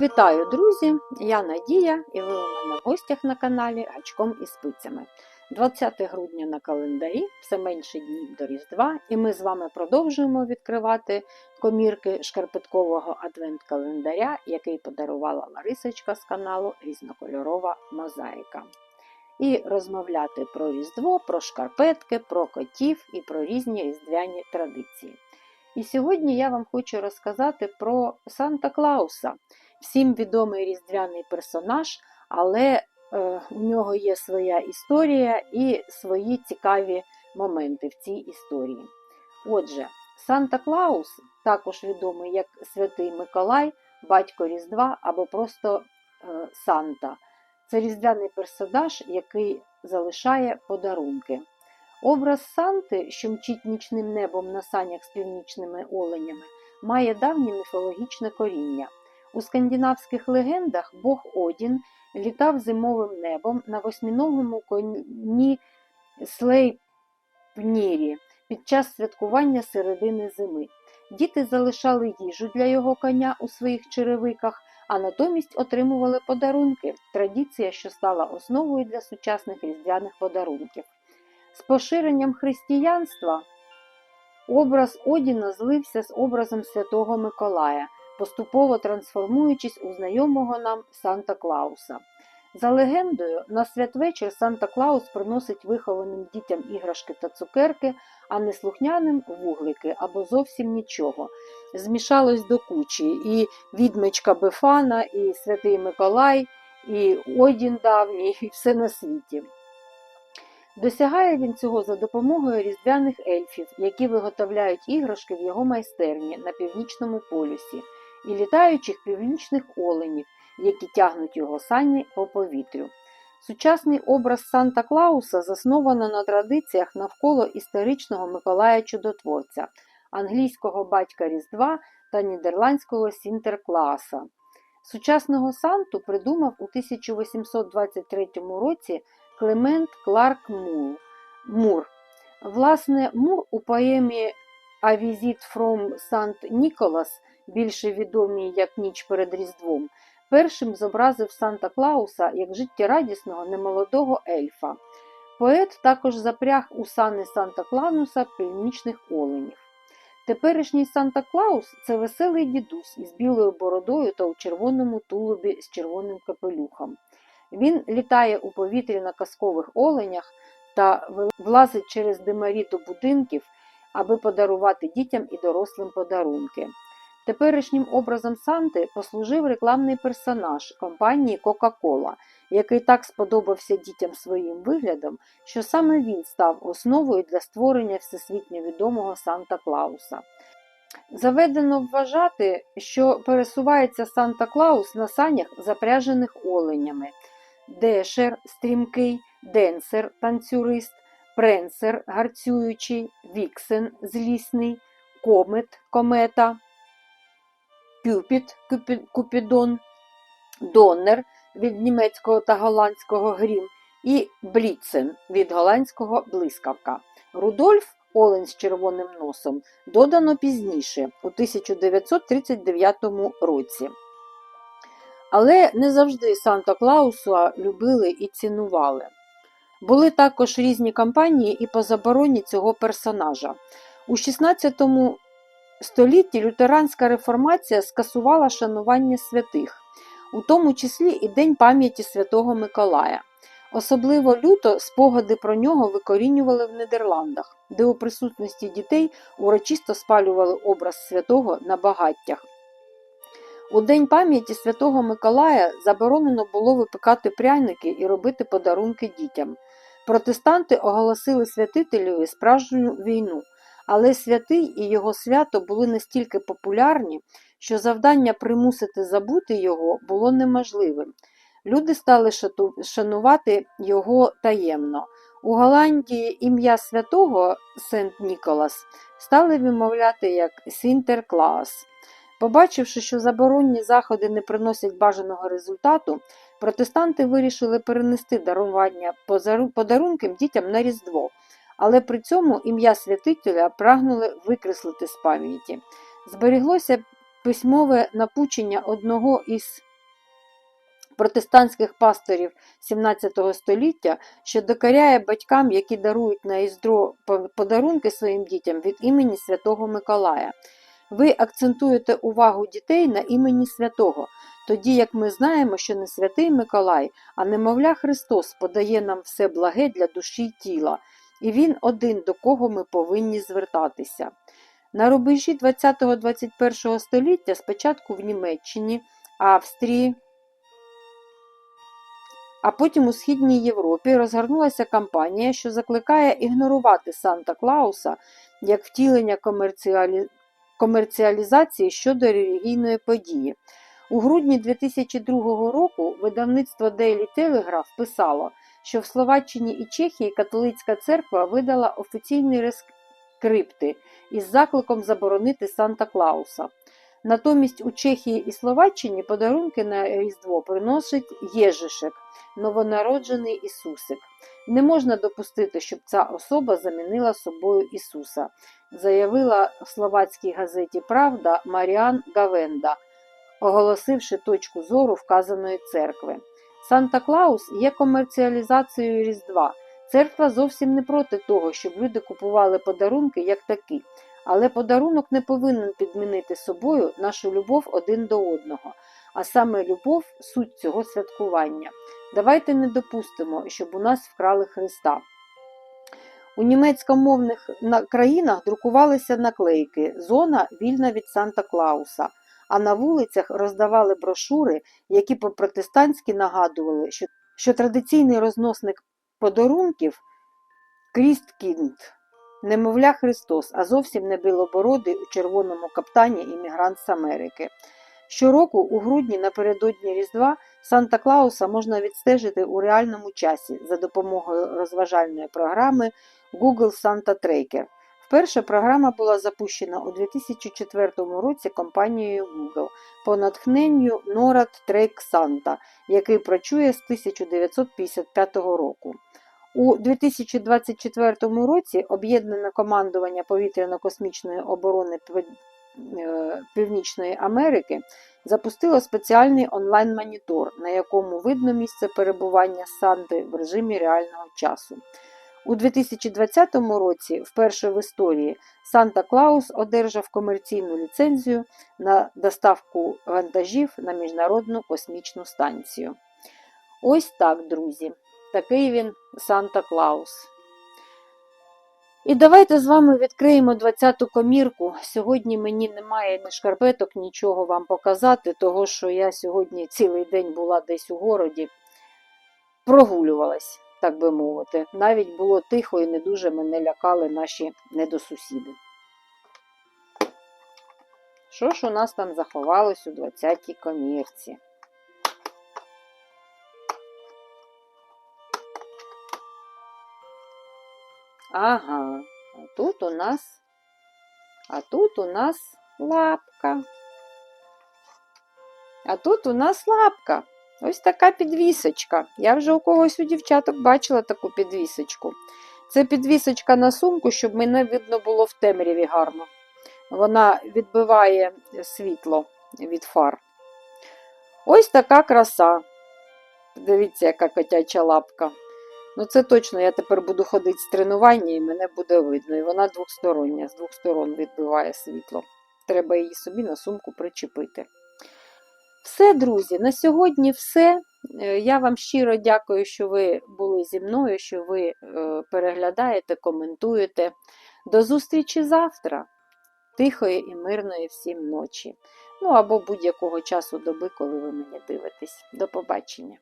Вітаю, друзі! Я Надія і ви у мене в гостях на каналі Гачком і спицями. 20 грудня на календарі, все менше днів до Різдва, і ми з вами продовжуємо відкривати комірки шкарпеткового адвент-календаря, який подарувала Ларисочка з каналу Різнокольорова Мозаїка. І розмовляти про Різдво, про шкарпетки, про котів і про різні різдвяні традиції. І сьогодні я вам хочу розказати про Санта Клауса всім відомий різдвяний персонаж, але е, у нього є своя історія і свої цікаві моменти в цій історії. Отже, Санта Клаус, також відомий як Святий Миколай, батько Різдва або просто е, Санта. Це різдвяний персонаж, який залишає подарунки. Образ Санти, що мчить нічним небом на санях з північними оленями, має давнє міфологічне коріння. У скандинавських легендах Бог Одін літав зимовим небом на восьминогому коні Слейпнірі під час святкування середини зими. Діти залишали їжу для його коня у своїх черевиках, а натомість отримували подарунки традиція, що стала основою для сучасних різдвяних подарунків. З поширенням християнства образ Одіна злився з образом Святого Миколая поступово трансформуючись у знайомого нам Санта Клауса. За легендою, на святвечір Санта Клаус приносить вихованим дітям іграшки та цукерки, а неслухняним вуглики або зовсім нічого. Змішалось до кучі і відмичка Бефана, і Святий Миколай, і Одін давній, і все на світі. Досягає він цього за допомогою різдвяних ельфів, які виготовляють іграшки в його майстерні на північному полюсі і літаючих північних оленів, які тягнуть його сані по повітрю. Сучасний образ Санта Клауса засновано на традиціях навколо історичного Миколая Чудотворця, англійського батька Різдва та нідерландського Сінтеркласа. Сучасного Санту придумав у 1823 році Клемент Кларк Мур. Власне, Мур у поемі A Visit from St. Nicholas більше відомій як ніч перед Різдвом, першим зобразив Санта Клауса як життєрадісного немолодого ельфа. Поет також запряг у сани Санта Клаунуса північних оленів. Теперішній Санта Клаус це веселий дідусь із білою бородою та у червоному тулубі з червоним капелюхом. Він літає у повітрі на казкових оленях та влазить через димарі до будинків, аби подарувати дітям і дорослим подарунки. Теперішнім образом Санти послужив рекламний персонаж компанії Coca-Cola, який так сподобався дітям своїм виглядом, що саме він став основою для створення всесвітньо відомого Санта Клауса. Заведено вважати, що пересувається Санта Клаус на санях, запряжених оленями, дешер стрімкий, денсер танцюрист, пренсер гарцюючий, віксен злісний, комет комета. Кюпіт, Купідон, Доннер від німецького та голландського грім і Бліцен від голландського блискавка. Рудольф Олень з червоним носом додано пізніше, у 1939 році. Але не завжди Санта Клауса любили і цінували. Були також різні кампанії і по забороні цього персонажа. У 16 столітті лютеранська реформація скасувала шанування святих, у тому числі і День пам'яті Святого Миколая. Особливо люто спогади про нього викорінювали в Нідерландах, де у присутності дітей урочисто спалювали образ святого на багаттях. У День пам'яті Святого Миколая заборонено було випекати пряники і робити подарунки дітям. Протестанти оголосили святителю справжню війну. Але святий і його свято були настільки популярні, що завдання примусити забути його було неможливим. Люди стали шанувати його таємно. У Голландії ім'я святого Сент Ніколас стали вимовляти як Сінтерклас. Побачивши, що заборонні заходи не приносять бажаного результату, протестанти вирішили перенести дарування подарункам дітям на Різдво але при цьому ім'я святителя прагнули викреслити з пам'яті. Зберіглося письмове напучення одного із протестантських пасторів 17 століття, що докоряє батькам, які дарують на Іздро подарунки своїм дітям від імені Святого Миколая. Ви акцентуєте увагу дітей на імені святого, тоді як ми знаємо, що не святий Миколай, а немовля Христос подає нам все благе для душі й тіла, і Він один, до кого ми повинні звертатися. На рубежі 20-21 століття спочатку в Німеччині, Австрії, а потім у Східній Європі розгорнулася кампанія, що закликає ігнорувати Санта Клауса як втілення комерціалі... комерціалізації щодо релігійної події. У грудні 2002 року видавництво Daily Telegraph писало, що в Словаччині і Чехії католицька церква видала офіційні рескрипти із закликом заборонити Санта Клауса. Натомість у Чехії і Словаччині подарунки на Різдво приносить Єжишек, новонароджений Ісусик. Не можна допустити, щоб ця особа замінила собою Ісуса, заявила в словацькій газеті Правда Маріан Гавенда, оголосивши точку зору вказаної церкви. Санта Клаус є комерціалізацією Різдва. Церква зовсім не проти того, щоб люди купували подарунки як такі, але подарунок не повинен підмінити собою нашу любов один до одного, а саме любов суть цього святкування. Давайте не допустимо, щоб у нас вкрали Христа. У німецькомовних країнах друкувалися наклейки Зона вільна від Санта Клауса, а на вулицях роздавали брошури, які по-протестантськи нагадували, що, що традиційний розносник подарунків Крісткінд, немовля Христос, а зовсім не білобородий у червоному каптані іммігрант з Америки. Щороку, у грудні напередодні Різдва, Санта Клауса можна відстежити у реальному часі за допомогою розважальної програми Google Santa Tracker. Вперше програма була запущена у 2004 році компанією Google по натхненню Track Santa, який працює з 1955 року. У 2024 році Об'єднане командування повітряно-космічної оборони е, Північної Америки запустило спеціальний онлайн-монітор, на якому видно місце перебування Санти в режимі реального часу. У 2020 році, вперше в історії, Санта Клаус одержав комерційну ліцензію на доставку вантажів на Міжнародну космічну станцію. Ось так, друзі. Такий він Санта Клаус. І давайте з вами відкриємо 20-ту комірку. Сьогодні мені немає ні шкарпеток, нічого вам показати, того що я сьогодні цілий день була десь у городі, прогулювалась, так би мовити. Навіть було тихо і не дуже мене лякали наші недосусіди. Що ж у нас там заховалось у 20-й комірці? Ага, а тут у нас, а тут у нас лапка. А тут у нас лапка. Ось така підвісочка. Я вже у когось у дівчаток бачила таку підвісочку. Це підвісочка на сумку, щоб мене видно було в темряві гарно. Вона відбиває світло від фар. Ось така краса. Дивіться, яка котяча лапка. Ну, це точно, я тепер буду ходити з тренування і мене буде видно. І вона двохстороння, з двох сторон відбиває світло. Треба її собі на сумку причепити. Все, друзі, на сьогодні все. Е, Я вам щиро дякую, що ви були зі мною, що ви е, переглядаєте, коментуєте. До зустрічі завтра. Тихої і мирної всім ночі. Ну або будь-якого часу доби, коли ви мені дивитесь. До побачення.